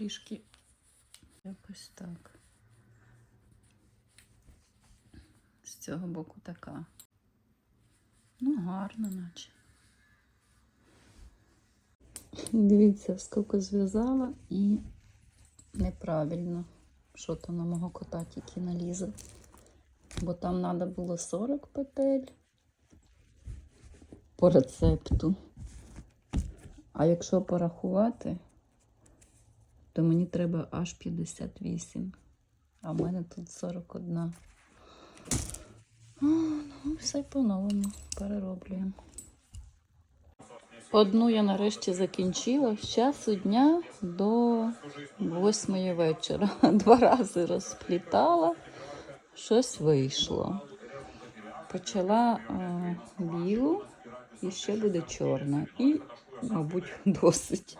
трішки якось так. З цього боку така. Ну, гарно, наче. Дивіться, скільки зв'язала і неправильно. Що то на мого кота тільки налізе. Бо там треба було 40 петель по рецепту. А якщо порахувати, то мені треба аж 58. А в мене тут 41. О, ну, все по-новому перероблюємо. Одну я нарешті закінчила з часу дня до восьмої вечора. Два рази розплітала, щось вийшло. Почала е, білу і ще буде чорна. І, мабуть, досить.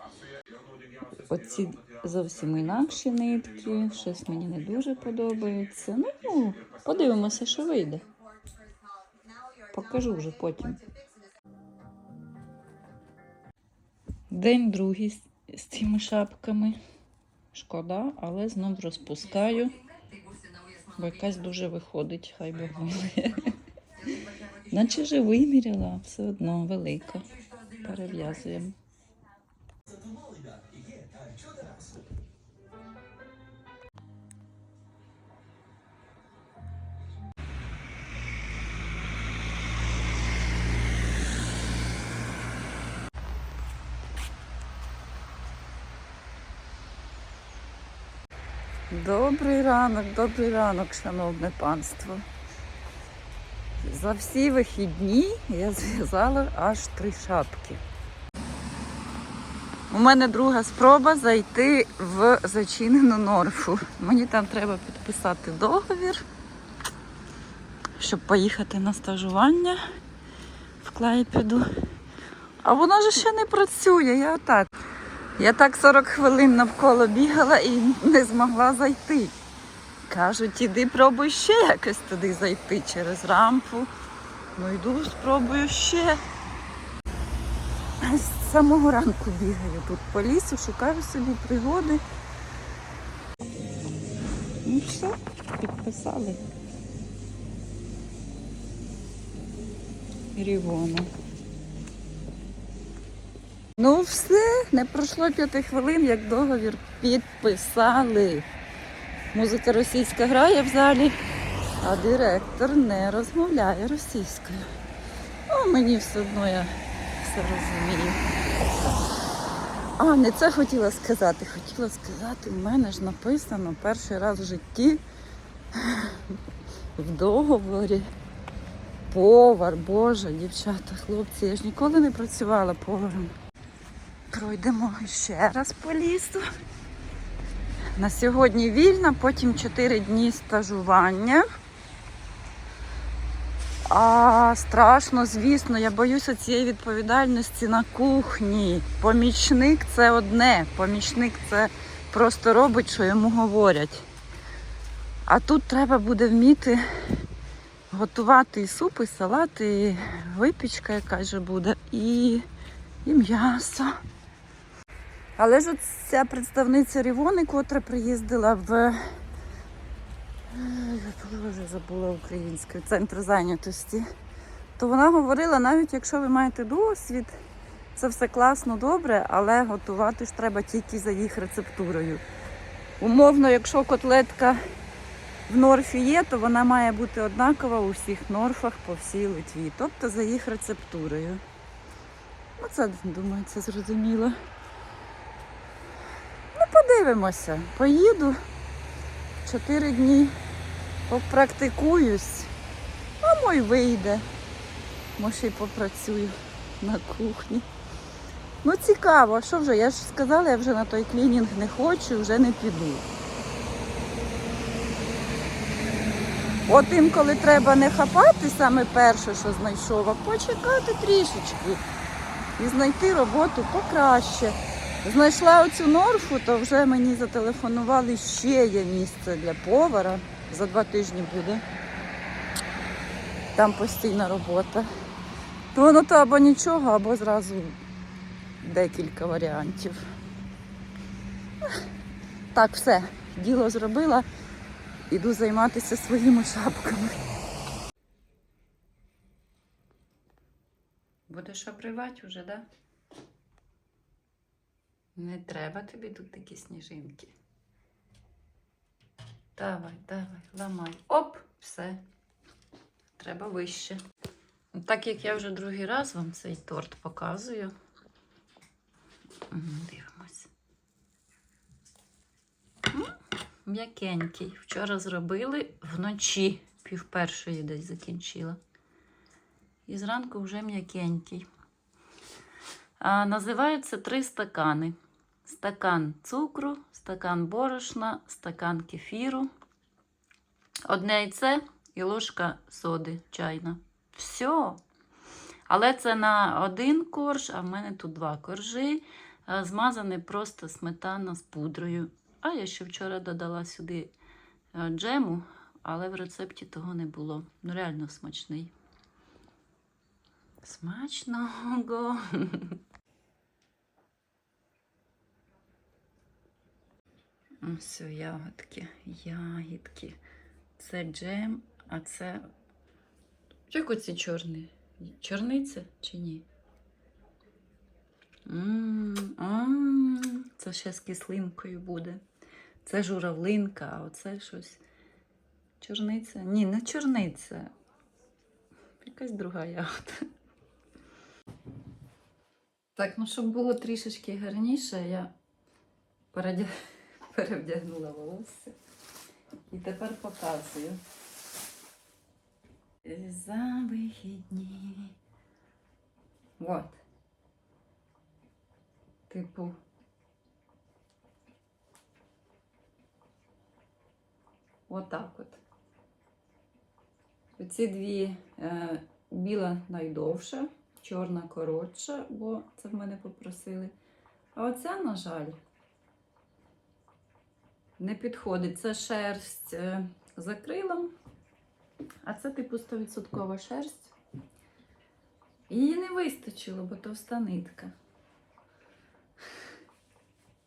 Оці зовсім інакші нитки, щось мені не дуже подобається. Ну, подивимося, що вийде. Покажу вже потім. День другий з, цими шапками. Шкода, але знов розпускаю, бо якась дуже виходить, хай милує. Наче вже виміряла, все одно велика. Перев'язуємо. Добрий ранок, добрий ранок, шановне панство. За всі вихідні я зв'язала аж три шапки. У мене друга спроба зайти в зачинену норфу. Мені там треба підписати договір, щоб поїхати на стажування в Клайпеду. А воно ж ще не працює, я так. Я так 40 хвилин навколо бігала і не змогла зайти. Кажуть, іди пробуй ще якось туди зайти через рампу. Ну йду, спробую ще. З самого ранку бігаю тут по лісу, шукаю собі пригоди. Ну все, підписали. Рівону. Ну все, не пройшло п'яти хвилин, як договір підписали. Музика російська грає в залі, а директор не розмовляє російською. Ну, мені все одно я все розумію. А, не це хотіла сказати. Хотіла сказати, в мене ж написано перший раз в житті в договорі. Повар, Боже, дівчата, хлопці, я ж ніколи не працювала поваром. Пройдемо ще раз по лісу. На сьогодні вільна, потім 4 дні стажування. А страшно, звісно, я боюся цієї відповідальності на кухні. Помічник це одне. Помічник це просто робить, що йому говорять. А тут треба буде вміти готувати і суп, і салат, і випічка якась же буде, і, і м'ясо. Але ж от ця представниця Рівони, котра приїздила в е, вже забула українською, центр зайнятості, то вона говорила, навіть якщо ви маєте досвід, це все класно, добре, але готувати ж треба тільки за їх рецептурою. Умовно, якщо котлетка в норфі є, то вона має бути однакова у всіх норфах по всій Литві, тобто за їх рецептурою. Ну, це, думаю, це зрозуміло. Подивимося. Поїду чотири дні, попрактикуюсь, а мой вийде. Може і попрацюю на кухні. Ну цікаво, що вже? Я ж сказала, я вже на той клінінг не хочу, вже не піду. От інколи треба не хапати саме перше, що знайшов, а почекати трішечки і знайти роботу покраще. Знайшла оцю норфу, то вже мені зателефонували, ще є місце для повара. За два тижні буде. Там постійна робота. То воно то або нічого, або зразу декілька варіантів. Так, все, діло зробила. Іду займатися своїми шапками. Будеш обривати вже, да? Не треба тобі тут такі сніжинки. Давай, давай, ламай. Оп, все. Треба вище. Так як я вже другий раз вам цей торт показую. Дивимось. М'якенький. Вчора зробили вночі, пів першої десь закінчила. І зранку вже м'якенький. А, називаються три стакани: стакан цукру, стакан борошна, стакан кефіру, одне яйце і ложка соди чайна. Все. Але це на один корж, а в мене тут два коржі. а, Змазаний просто сметана з пудрою. А я ще вчора додала сюди е, джему, але в рецепті того не було. Ну, реально смачний. Смачного. Ось ягодки, ягідки. Це джем, а це. Як оці чорні? Чорниця чи ні? М, ам, Це ще з кислинкою буде. Це журавлинка, а оце щось. Чорниця? Ні, не чорниця. Якась друга ягода. Так, ну щоб було трішечки гарніше, я передя... перевдягнула волосся. І тепер показую. За вихідні. От. Типу. Отак от. Оці дві е, біла найдовша, чорна коротша, бо це в мене попросили. А оця, на жаль, не підходить. Це шерсть е, з акрилом, а це типу 100% шерсть. Її не вистачило, бо товста нитка.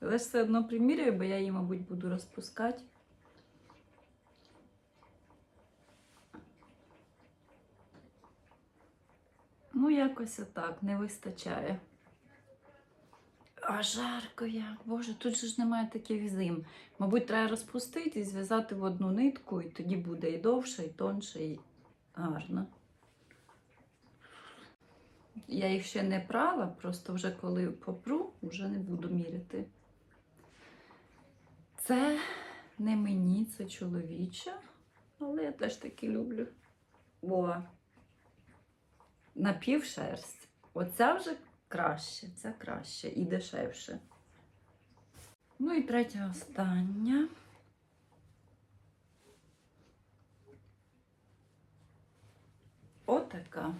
Але ж все одно приміряю, бо я її, мабуть, буду розпускати. Ну, якось отак, не вистачає. А жарко як. Боже, тут же ж немає таких зим. Мабуть, треба розпустити і зв'язати в одну нитку, і тоді буде і довше, і тонше, і гарно. Я їх ще не прала, просто вже коли попру, вже не буду міряти. Це не мені, це чоловіча, але я теж таки люблю. Бо напівшерсть. Оця вже краще, це краще і дешевше. Ну і третя остання. Отака.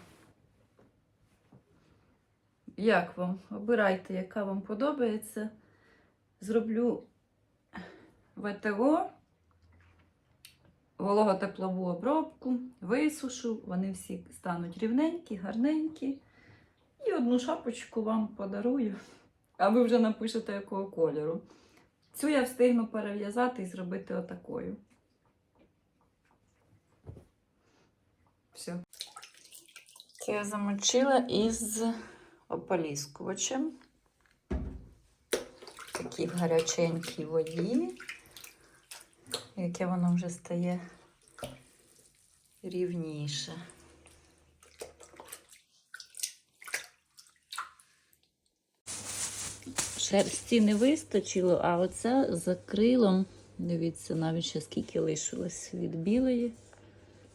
Як вам? Обирайте, яка вам подобається. Зроблю ВТО, вологотеплову обробку, висушу, вони всі стануть рівненькі, гарненькі. І одну шапочку вам подарую, а ви вже напишете, якого кольору. Цю я встигну перев'язати і зробити отакою. Все. Це я замочила із ополіскувачем. Такій в гаряченькій воді, яке воно вже стає рівніше. Шерсті не вистачило, а оце за крилом, дивіться, навіть ще скільки лишилось від білої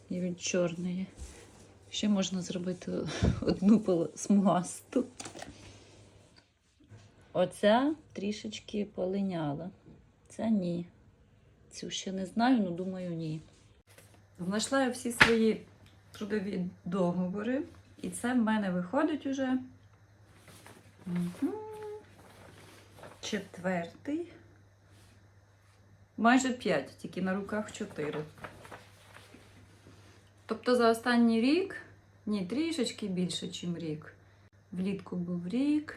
і від чорної. Ще можна зробити одну смугасту. Оця трішечки полиняла. Це ні. Цю ще не знаю, але думаю, ні. Знайшла я всі свої трудові договори, і це в мене виходить уже. Четвертий. Майже п'ять, тільки на руках чотири. Тобто за останній рік, ні, трішечки більше, ніж рік. Влітку був рік.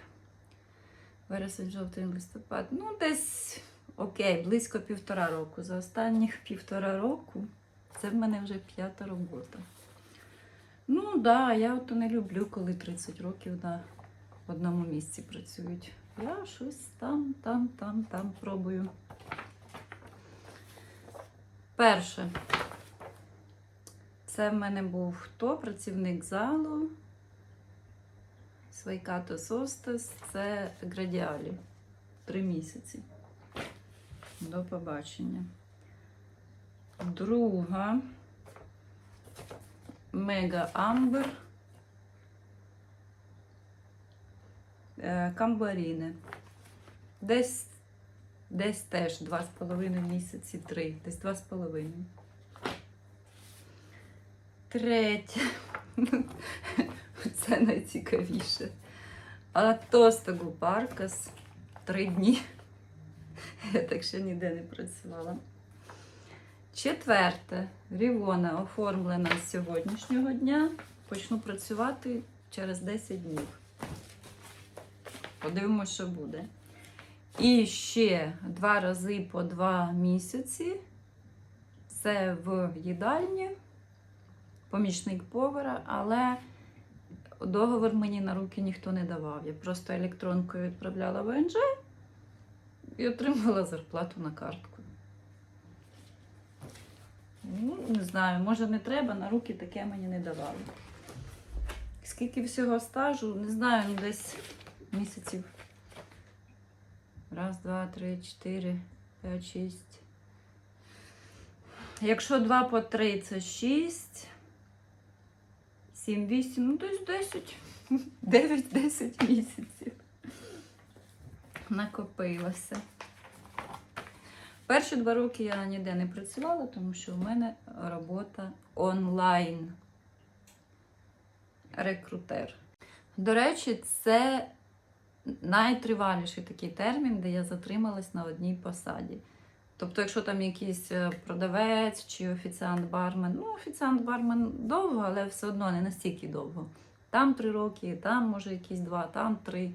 Вересень, жовтень, листопад. Ну, десь Окей, близько півтора року. За останніх півтора року це в мене вже п'ята робота. Ну так, да, я от не люблю, коли 30 років на одному місці працюють. Я щось там, там, там, там пробую. Перше. Це в мене був хто? Працівник залу. Свайкато Состас. Це Градіалі. Три місяці. До побачення. Друга. Мега Амбер. Е, Камбаріне. Десь, десь теж два з половиною місяці, три. Десь два з половиною. Третє. Це найцікавіше. Атостагу Паркас. Три дні. Я так ще ніде не працювала. Четверте. Рівона оформлена з сьогоднішнього дня. Почну працювати через 10 днів. Подивимося, що буде. І ще два рази по два місяці. Це в їдальні, помічник повара, але договор мені на руки ніхто не давав. Я просто електронкою відправляла в ВНЖ і отримала зарплату на картку. Ну, не знаю, може не треба, на руки таке мені не давали. Скільки всього стажу, не знаю, ну десь місяців. Раз, два, три, чотири, п'ять, шість. Якщо два по три, це шість. Сім, вісім, ну десь десять. Дев'ять-десять місяців. Накопилося. Перші два роки я ніде не працювала, тому що в мене робота онлайн. Рекрутер. До речі, це найтриваліший такий термін, де я затрималась на одній посаді. Тобто, якщо там якийсь е, продавець чи офіціант-бармен, ну, офіціант-бармен довго, але все одно не настільки довго. Там три роки, там може якісь два, там три.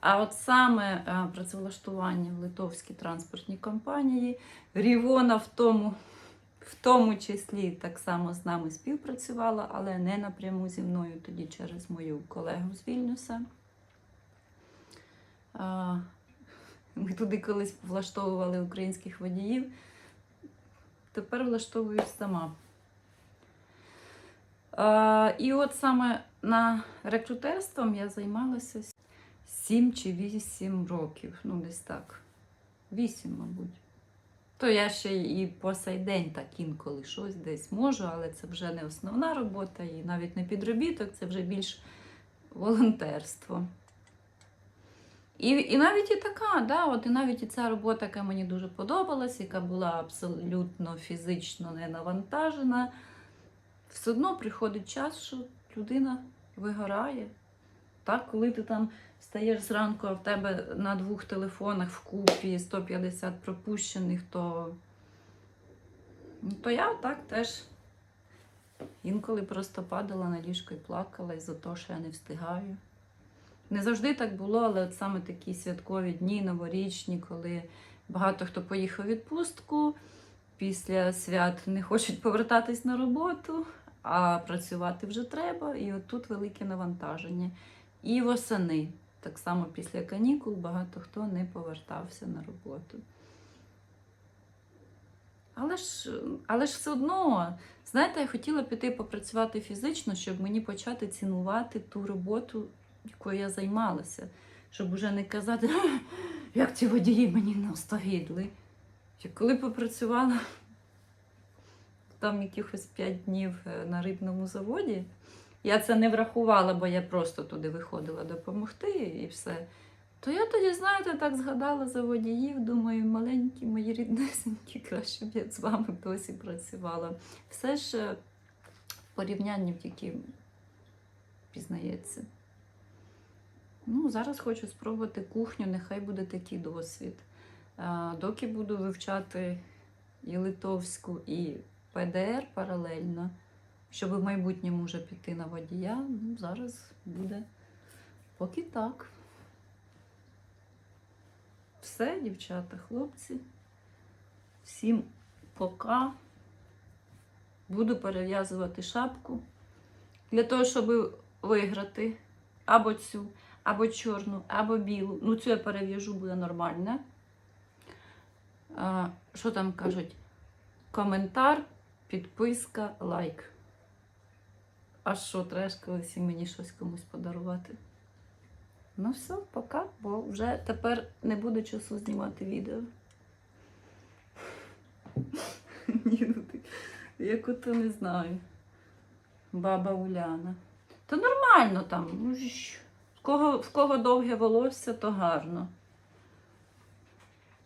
А от саме е, працевлаштування в литовській транспортній компанії, Рівона в тому, в тому числі так само з нами співпрацювала, але не напряму зі мною, тоді через мою колегу з Вільнюса. Ми туди колись влаштовували українських водіїв. Тепер влаштовуюсь сама. І от саме на рекрутерством я займалася 7 чи 8 років. Ну, десь так. 8, мабуть. То я ще і по сей день так інколи щось десь можу, але це вже не основна робота і навіть не підробіток, це вже більш волонтерство. І, і навіть і така, да, от і навіть і ця робота, яка мені дуже подобалась, яка була абсолютно фізично не навантажена, все одно приходить час, що людина вигорає. Так, коли ти там встаєш зранку, а в тебе на двох телефонах вкупі 150 пропущених, то, ну, то я так теж інколи просто падала на ліжко і плакала із-за того, що я не встигаю. Не завжди так було, але от саме такі святкові дні, новорічні, коли багато хто поїхав у відпустку, після свят не хочуть повертатись на роботу, а працювати вже треба. І от тут велике навантаження. І восени, так само після канікул, багато хто не повертався на роботу. Але ж, але ж все одно, знаєте, я хотіла піти попрацювати фізично, щоб мені почати цінувати ту роботу, якою я займалася. Щоб уже не казати, як ці водії мені не остогідли. Коли попрацювала там якихось 5 днів е, на рибному заводі, я це не врахувала, бо я просто туди виходила допомогти і все. То я тоді, знаєте, так згадала за водіїв, думаю, маленькі мої ріднесенькі, краще б я з вами досі працювала. Все ж е, в порівнянні тільки пізнається. Ну, зараз хочу спробувати кухню, нехай буде такий досвід. Доки буду вивчати і литовську, і ПДР паралельно, щоб в майбутньому вже піти на водія, ну, зараз буде поки так. Все, дівчата, хлопці. Всім пока. Буду перев'язувати шапку. Для того, щоб виграти або цю, або чорну, або білу. Ну, цю я перев'яжу, буде нормально. Що там кажуть? Коментар, підписка, лайк. А що, треба ж колись мені щось комусь подарувати? Ну все, пока, бо вже тепер не буде часу знімати відео. Ні, ну ти, яку то не знаю. Баба Уляна. Та нормально там. ну, В кого, в кого довге волосся, то гарно.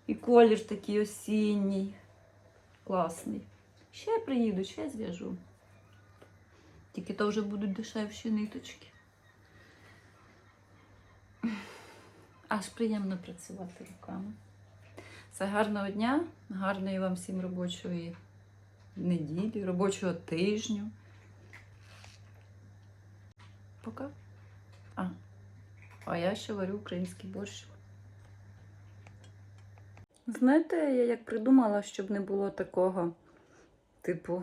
І колір такий осінній. Класний. Ще приїду, ще зв'яжу. Тільки то вже будуть дешевші ниточки. Аж приємно працювати руками. Все гарного дня, гарної вам всім робочої неділі, робочого тижню. Пока. А, а я ще варю український борщ. Знаєте, я як придумала, щоб не було такого, типу,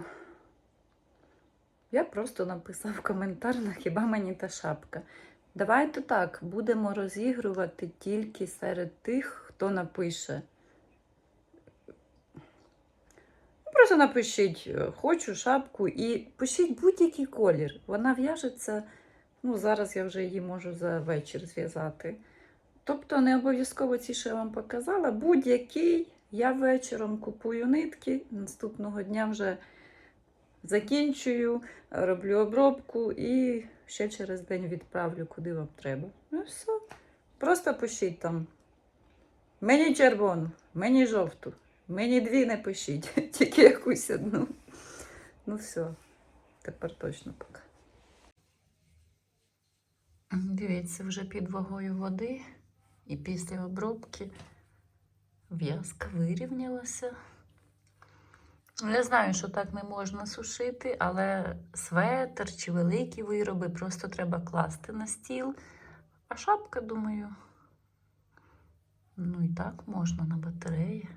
я просто написав коментар на хіба мені та шапка. Давайте так, будемо розігрувати тільки серед тих, хто напише. Ну, Просто напишіть е, хочу шапку і пишіть будь-який колір. Вона в'яжеться. Ну, зараз я вже її можу за вечір зв'язати. Тобто не обов'язково ці, що я вам показала, будь-який. Я вечором купую нитки, наступного дня вже закінчую, роблю обробку і ще через день відправлю, куди вам треба. Ну все. Просто пишіть там. Мені червону, мені жовту, мені дві не пишіть, тільки якусь одну. Ну все, тепер точно пока. Дивіться, вже під вагою води і після обробки в'язка вирівнялася. Я знаю, що так не можна сушити, але светр чи великі вироби просто треба класти на стіл. А шапка, думаю, ну і так можна на батареї.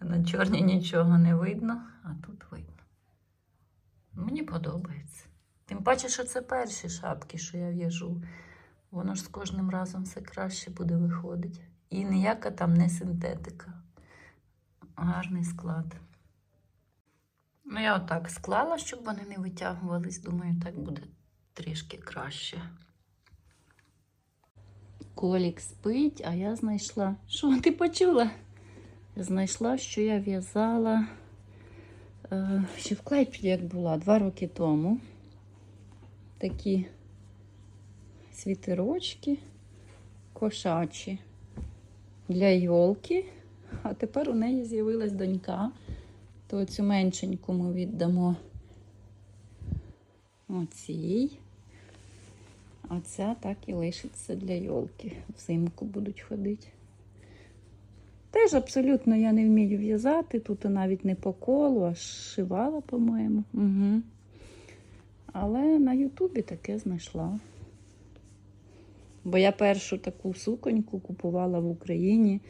На чорній нічого не видно, а тут видно. Мені подобається. Тим паче, що це перші шапки, що я в'яжу. Воно ж з кожним разом все краще буде виходити. І ніяка там не синтетика. Гарний склад. Ну, я отак склала, щоб вони не витягувались. Думаю, так буде трішки краще. Колік спить, а я знайшла. Що, ти почула? Знайшла, що я в'язала е, ще в Клайпіді, як була, два роки тому. Такі світерочки кошачі для йолки. А тепер у неї з'явилась донька, то цю меншеньку ми віддамо оцій. А ця так і лишиться для йолки. Взимку будуть ходити. Теж абсолютно я не вмію в'язати. Тут навіть не по колу, а шивала, по-моєму. Угу. Але на Ютубі таке знайшла. Бо я першу таку суконьку купувала в Україні.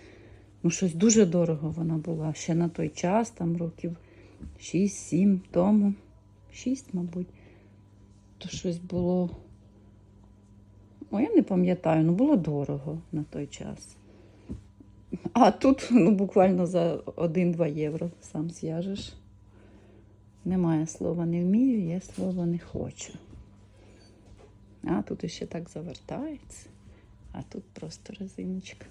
Ну, щось дуже дорого вона була. Ще на той час, там років 6-7 тому. 6, мабуть. То щось було. О, я не пам'ятаю, ну було дорого на той час. А тут ну, буквально за 1-2 євро сам зв'яжеш. Немає слова не вмію, є слово не хочу. А тут ще так завертається, а тут просто резиночка.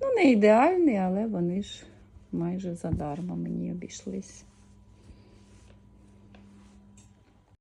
Ну, не ідеальний, але вони ж майже задарма мені обійшлись.